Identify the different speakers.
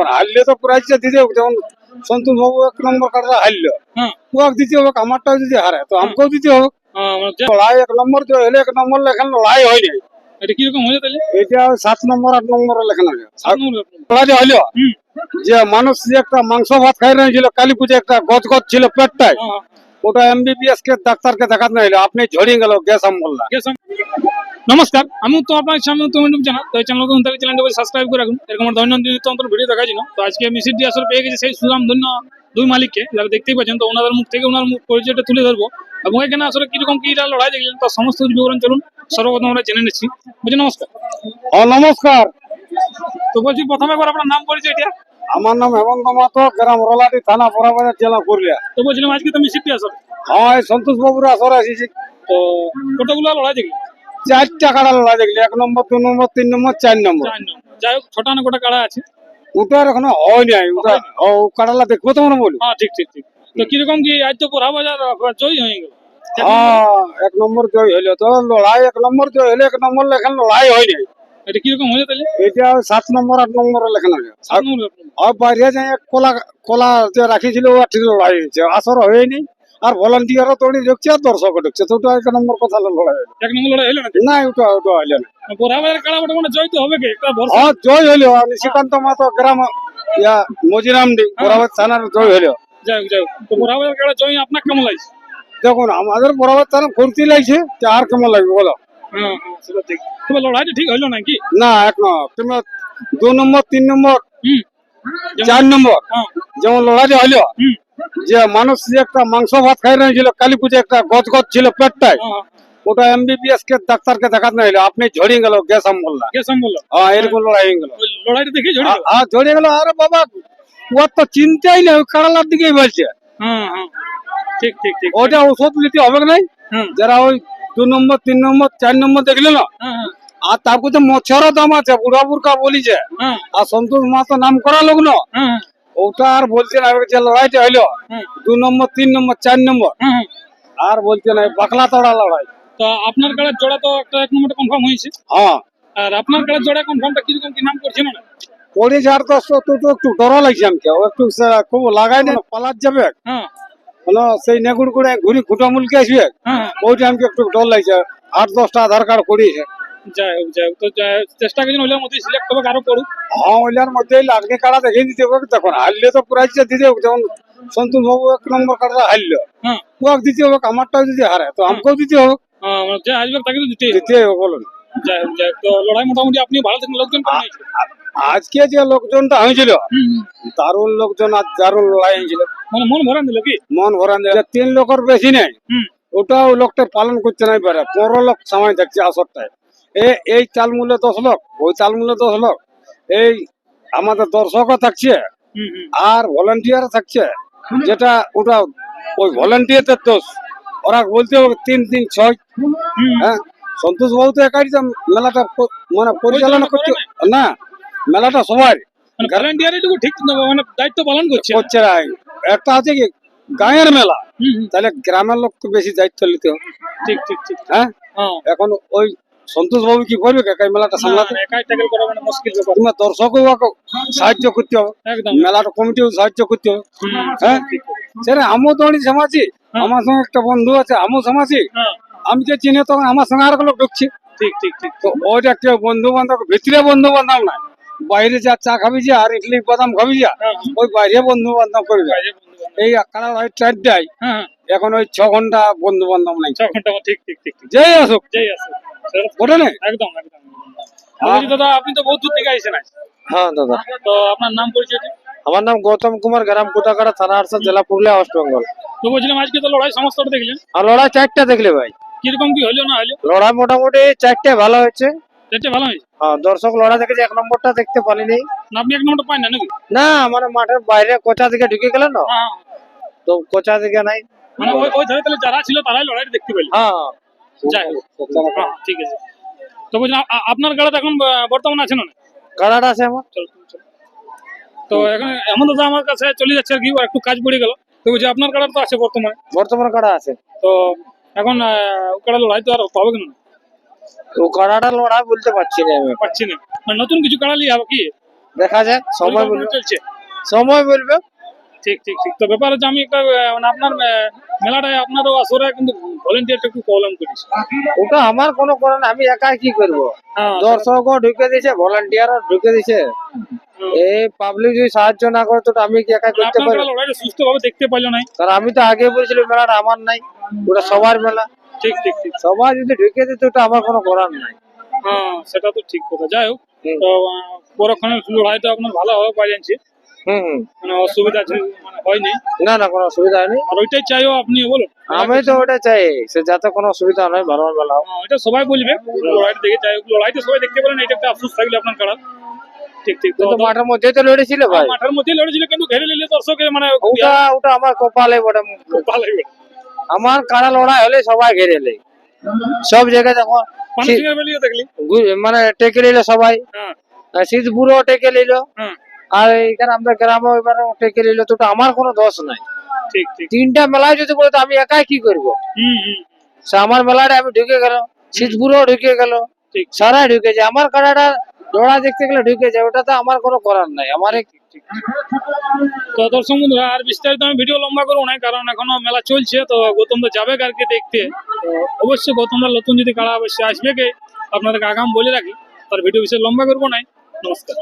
Speaker 1: দেখুন হারলে তো প্রাইজটা দিতে হবে যেমন সন্তোষ বাবু এক নম্বর কাটা হারলো
Speaker 2: হ্যাঁ
Speaker 1: ওকে দিতে হবে আমারটাও যদি হারে তো আমাকেও দিতে হবে
Speaker 2: হ্যাঁ, মানে যে-
Speaker 1: লড়াই এক নম্বর তো হলে এক নম্বর লেখান লড়াই হয়নি
Speaker 2: এটা কীরকম হয়েছে তাহলে
Speaker 1: এটা ওই সাত নম্বর আট নম্বর লেখান হলো
Speaker 2: সাত নম্বর ব্যাপার।
Speaker 1: লড়াই হলো
Speaker 2: হুম
Speaker 1: যে মানুষ যে একটা মাংস ভাত খাই রয়েছিল কালী পুজো একটা গজ গজ ছিল পেটটায়
Speaker 2: হ্যাঁ, হ্যাঁ।
Speaker 1: ওটা এমবিবিএস কে ডাক্তারকে দেখাতে না হলো আপনি ঝরিয়ে গেল গ্যাস আমবল্লা
Speaker 2: Yes, sir. নমস্কার আমি তো আপনার সামনে তো ইউটিউব চ্যানেল তো এই চ্যানেলকে তাহলে চ্যানেলটাকে সাবস্ক্রাইব করে রাখুন। এরকম দৈনন্দিন অন্তর ভিডিও দেখার জন্য। তো আজকে আমি সিডি আসলে পেয়ে গেছি সেই সুনাম ধন্য দুই মালিককে যারা দেখতেই পাচ্ছেন তো ওনাদের মুখ থেকে ওনার মুখ পরিচয়টা তুলে ধরবো। এবং এখানে আসলে কীরকম কি লড়াই দেখলেন তার সমস্ত কিছু বিবরণ চলুন সর্বপ্রথম আমরা জেনে নিচ্ছি। বলছি নমস্কার।
Speaker 1: ও নমস্কার।
Speaker 2: তো বলছি প্রথমে একবার আপনার নাম পরিচয় এটা?
Speaker 1: আমার নাম হেমন্ত মাতো গ্রাম রোলাটি থানা বরাবাজার জেলা পুরুলিয়া।
Speaker 2: তো বলছিলাম আজকে তো আমি সিডি আসলে।
Speaker 1: হ্যাঁ সন্তোষ বাবুর আসর আসিছি
Speaker 2: তো কতগুলো লড়াই দেখলেন?
Speaker 1: চারটা কাড়া লড়াই দেখলি এক নম্বর দু নম্বর তিন নম্বর চার নম্বর।
Speaker 2: যাই হোক ছটা না গোটা কাড়া আছে?
Speaker 1: ওটার এখনও হয় নাই। ওটা ও কাড়ালা দেখব তোমরা বলি।
Speaker 2: হ্যাঁ ঠিক ঠিক ঠিক। তো কীরকম কি আজ তো পোড়া বাজার জয়ী হয়ে গেল?
Speaker 1: হ্যাঁ এক নম্বর জয় হইল তো লড়াই এক নম্বর জয় হইল এক নম্বর লেখান লড়াই হয় নাই।
Speaker 2: এটা কীরকম হয়েছে তাহলে?
Speaker 1: এটা সাত নম্বর আট নম্বর লেখানো
Speaker 2: ব্যাপার।
Speaker 1: আর বাইরে এক কলা কলা যে রাখিছিল ওটা ঠিক লড়াই হয়েছে। আসর হয়নি। আর ভলান্টিয়ারও তৈরি ঢুকছে আর দর্শক ঢুকছে। তো ওটা এক নম্বর কথা লড়াই
Speaker 2: এক নম্বর লড়াই হলো না
Speaker 1: না ওটা না।
Speaker 2: মানে জয় তো হবে কি? একটা ভরসা
Speaker 1: হ্যাঁ জয় হইল। আর নিশিকান্ত মাতো গ্রাম ইয়া মজিরামডি বরাবর থানার জয় হইল।
Speaker 2: যাই যাই তো কাড়া জয় আপনার কেমন লাগছে?
Speaker 1: দেখুন আমাদের বরাবর থানা ফুর্তি লাগছে আর কেমন লাগবে বলো?
Speaker 2: হ্যাঁ হ্যাঁ সেটা ঠিক। তবে লড়াইটা ঠিক হইল নাকি?
Speaker 1: না এক নম্বর তুমি দু নম্বর তিন নম্বর
Speaker 2: হুম।
Speaker 1: চার নম্বর
Speaker 2: হ্যাঁ।
Speaker 1: যেমন লড়াই হইল
Speaker 2: হুম।
Speaker 1: যে মানুষ যে একটা মাংস ভাত খাই রয়েছিল কালী পুজো একটা গজ গজ ছিল পেটটায়
Speaker 2: হ্যাঁ
Speaker 1: ওটা এমবিবিএস কে ডাক্তারকে দেখাতে না হলো আপনি ঝরিয়ে গেল গ্যাস আমবল্লা
Speaker 2: কে সম্বল
Speaker 1: হ্যাঁ এরকম লড়াই হয়ে গেল।
Speaker 2: লড়াইটা দেখে ঝরে গেল?
Speaker 1: হ্যাঁ ঝরিয়ে গেল আরে বাবা ওর তো চিন্তাই নেই কারালার দিকেই বলছে।
Speaker 2: হ্যাঁ হ্যাঁ। ঠিক ঠিক ঠিক
Speaker 1: ওটা ওষুধ নিতে হবে নাই
Speaker 2: হ্যাঁ।
Speaker 1: যারা ওই দু নম্বর তিন নম্বর চার নম্বর দেখলে না
Speaker 2: হ্যাঁ হ্যাঁ।
Speaker 1: আর তারপর তো মচ্ছরও দাম আছে বুড়া বুড়কা বলিছে
Speaker 2: হ্যাঁ।
Speaker 1: আর সন্তোষ মাতো নাম করা লোক না
Speaker 2: হ্যাঁ।
Speaker 1: ওটা আর বলছে না যে লড়াইটা হইল
Speaker 2: হ্যাঁ
Speaker 1: দু নম্বর তিন নম্বর চার নম্বর
Speaker 2: হ্যাঁ হ্যাঁ
Speaker 1: আর বলছে না বাকলা তড়া লড়াই।
Speaker 2: তো আপনার কাড়ার জোড়া তো একটা এক নম্বরটা কনফার্ম হয়েছে।
Speaker 1: হ্যাঁ।
Speaker 2: আর আপনার কাড়ার জোড়া কনফার্মটা কীরকম কি নাম করছে না
Speaker 1: পড়েছে আর তো তো তো একটু ডর লাগছে আমাকে। একটু খুব লাগাই না পালাত যাবে।
Speaker 2: হ্যাঁ।
Speaker 1: হলো সেই নেগুড় করে ঘুরি খুঁটা মুলকে আসবে।
Speaker 2: হ্যাঁ
Speaker 1: ওইটা আমাকে একটু ডর লাগছে। আট দশটা আধার কার্ড করিয়েছে
Speaker 2: যাই হোক যাই হোক। তো চেষ্টা করছেন ওইটার মধ্যে সিলেক্ট হবে আরও পড়ুক
Speaker 1: হ্যাঁ ওইটার মধ্যে লাগনি কাড়া দেখে দিতে হবে। হারলে তো দিতে হবে। যেমন সন্তোষ বাবু এক নম্বর কাড়া হারলো।
Speaker 2: হ্যাঁ।
Speaker 1: দিতে হবে আমারটাও যদি হারে তো আমাকেও দিতে হবে।
Speaker 2: হ্যাঁ, যে আসবে তাকে তো দিতেই
Speaker 1: দিতে হবে বলুন।
Speaker 2: যাই হোক যাই তো লড়াই মোটামুটি আপনি ভালো থাকেন লোকজন
Speaker 1: আজকে যে লোকজনটা হয়েছিল। দারুণ লোকজন আর দারুণ লড়াই হয়েছিল।
Speaker 2: মানে মন ভরান দিল কি?
Speaker 1: মন ভরান দিল। তিন লোকের বেশি নেই। ওটাও লোকটা পালন করতে নাই পারে পনেরো লোক সময় থাকছে আসরটায়। এ এই চাল মূল্য দশ লোক ওই চাল মূল্য দশ লোক। এই আমাদের দর্শকও থাকছে আর ভলান্টিয়ার থাকছে। যেটা ওটা ওই ভলান্টিয়ারদের দোষ। ওরা বলতে হবে তিন তিন ছয়। হ্যাঁ? সন্তোষ বাবু তো একাই মেলাটা মানে পরিচালনা করছে। না মেলাটা সবাই।
Speaker 2: মানে ঠিক মানে দায়িত্ব পালন করছে।
Speaker 1: একটা আছে কি গায়ের মেলা। তাহলে গ্রামের বেশি দায়িত্ব নিতে হবে।
Speaker 2: ঠিক ঠিক ঠিক।
Speaker 1: হ্যাঁ?
Speaker 2: হ্যাঁ।
Speaker 1: এখন ওই সন্তোষ বাবু কি করবে? একাই মেলাটা সামলাতে?
Speaker 2: একাই ট্যাকেল করা মানে মুশকিল ব্যাপার।
Speaker 1: তোমার দর্শকও সাহায্য করতে হবে। মেলাটা কমিটিও সাহায্য করতে হবে। হ্যাঁ। সেটা আমিও তো অনেক সমাজি
Speaker 2: হ্যাঁ।
Speaker 1: আমার সঙ্গে একটা বন্ধু আছে আমিও সমাজি
Speaker 2: হ্যাঁ।
Speaker 1: আমি যে চিনি তখন আমার সঙ্গে আর লোক ঢুকছে।
Speaker 2: ঠিক ঠিক ঠিক।
Speaker 1: তো ওইটা কেউ বন্ধু বান্ধব ভিতরে বন্ধু বান্ধব নাই। বাইরে যা চা খাবি যা আর ইডলি বাদাম খাবি যা
Speaker 2: হ্যাঁ।
Speaker 1: ওই বাইরে বন্ধু বান্ধব করবি।
Speaker 2: বাইরে
Speaker 1: এই চারটায়
Speaker 2: হ্যাঁ হ্যাঁ
Speaker 1: এখন ওই ছ ঘণ্টা বন্ধু বান্ধব নাই।
Speaker 2: ছ ঘণ্টা ঠিক ঠিক ঠিক
Speaker 1: যেই আসুক।
Speaker 2: যাই আছে সেটা-
Speaker 1: ওটা
Speaker 2: একদম একদম। দাদা আপনি তো বহুত দূর থেকে আইসেন
Speaker 1: হ্যাঁ দাদা।
Speaker 2: তো আপনার নাম পরিচয়
Speaker 1: আমার নাম গৌতম কুমার গ্রাম কুটাকাড়া থানা আরসা জেলা পুরুলিয়া ওয়েস্ট বেঙ্গল
Speaker 2: তো বলছিলাম আজকে তো লড়াই সমস্তটা দেখলেন।
Speaker 1: আর লড়াই চারটা দেখলে ভাই।
Speaker 2: কীরকম কি হলো না হলো?
Speaker 1: লড়াই মোটামুটি চারটে ভালো হয়েছে।
Speaker 2: এটা ভালো হয়েছে?
Speaker 1: হ্যাঁ দর্শক লড়াই দেখেছে এক নম্বরটা দেখতে পারিনি।
Speaker 2: না আপনি এক নম্বরটা পাই না নাকি?
Speaker 1: না মানে মাঠের বাইরে কোচা দিকে ঢুকে গেল না?
Speaker 2: হ্যাঁ।
Speaker 1: তো কোচা দিকে নাই।
Speaker 2: মানে ওই ওই ধারে তাহলে যারা ছিল তারাই লড়াইটা দেখতে পেলেন
Speaker 1: হ্যাঁ।
Speaker 2: যাই হোক হ্যাঁ, ঠিক আছে। তো বলছিলাম আপনার গাড়িতে এখন বর্তমানে আছে না
Speaker 1: কাড়াটা আছে আমার।
Speaker 2: তো এখন এমন দাদা আমার কাছে চলে যাচ্ছে আর কি একটু কাজ পড়ে গেল। তো বলছি আপনার গাড়ি তো আছে বর্তমানে?
Speaker 1: বর্তমানে কাড়া আছে।
Speaker 2: তো এখন আহ, ও কাড়া লড়াই তো আর পাবে কেন?
Speaker 1: তো কাড়াটা লড়াই বলতে পারছি না আমি।
Speaker 2: পাচ্ছি না। মানে নতুন কিছু কাড়া লিয়ে হবে কি?
Speaker 3: দেখা যাক সময় বলবে।
Speaker 2: চলছে।
Speaker 3: সময় বলবে।
Speaker 2: ঠিক ঠিক ঠিক। তো ব্যাপার হচ্ছে আমি একটা মানে আপনার মেলাটায় আপনারও আসরে কিন্তু ভলেন্টিয়ারটা একটু প্রবলেম করেছে।
Speaker 3: ওটা আমার কোনো আমি একাই কি করব?
Speaker 2: হ্যাঁ
Speaker 3: দর্শকও ঢুকে ভলান্টিয়ারও ঢুকে দিছে এই পাবলিক যদি সাহায্য না করে তো আমি কি একা
Speaker 2: মানে
Speaker 3: করতে পারি?
Speaker 2: লড়াইটা সুস্থভাবে দেখতে পাইলো নাই।
Speaker 3: কারণ আমি তো আগে বলছিলাম মেলাটা আমার নাই ওটা সবার মেলা।
Speaker 2: ঠিক ঠিক ঠিক।
Speaker 3: সবাই যদি ঢুকে দিত ওটা আমার কোনো করার নাই।
Speaker 2: হ্যাঁ সেটা তো ঠিক কথা। যাই হোক
Speaker 3: হুম।
Speaker 2: তো পরক্ষণের লড়াইটা আপনার ভালো হবে পাই জানছি
Speaker 3: হুম হুম।
Speaker 2: মানে অসুবিধা মানে হয়নি?
Speaker 3: না না কোনো অসুবিধা নেই
Speaker 2: আর ওইটাই চাইও আপনি
Speaker 3: আমি তো ওটা চাই সে যাতে কোনো অসুবিধা নয় ভালো মেলা
Speaker 2: হ্যাঁ, এটা সবাই বলবে লড়াইটা দেখে যাই লড়াইটা সবাই দেখতে পারেন এটা একটা আফসোস থাকলে আপনার কারার ঠিক ঠিক তো
Speaker 3: মাঠের মধ্যে তো লড়েছিল ভাই।
Speaker 2: মাঠের মধ্যেই লড়েছিল কিন্তু ঘেরে নিলে দর্শকের মানে
Speaker 3: ওটা ওটা আমার কপালে বটে। আমার কারা লড়াই হলে সবাই ঘেরে লে সব জায়গায় দেখো মানে টেকে নিল সবাই।
Speaker 2: হ্যাঁ।
Speaker 3: আর শীতপুরও টেকে নিল।
Speaker 2: হ্যাঁ।
Speaker 3: আর এইখানে আমাদের গ্রামে এবারে টেকে নিল তো আমার কোনো দোষ নাই।
Speaker 2: ঠিক ঠিক।
Speaker 3: তিনটা মেলায় যদি বলে তো আমি একাই কি করব? সে আমার মেলাটা আমি ঢুকে গেল শীতপুরও ঢুকে গেল
Speaker 2: ঠিক।
Speaker 3: সারাই ঢুকে যায়। আমার কাড়াটা জোড়া দেখতে গেলে ঢুকে যায় ওটা তো আমার কোনো করার নাই আমার
Speaker 2: তো দর্শক বন্ধুরা আর বিস্তারিত আমি ভিডিও লম্বা করব না কারণ এখনও মেলা চলছে তো গৌতম তো যাবে আর কি দেখতে। অবশ্যই গৌতমরা নতুন যদি কাড়া অবশ্যই আসবে কে আপনাদেরকে আগাম বলে রাখি তার ভিডিও বিষয়ে লম্বা করব নাই নমস্কার।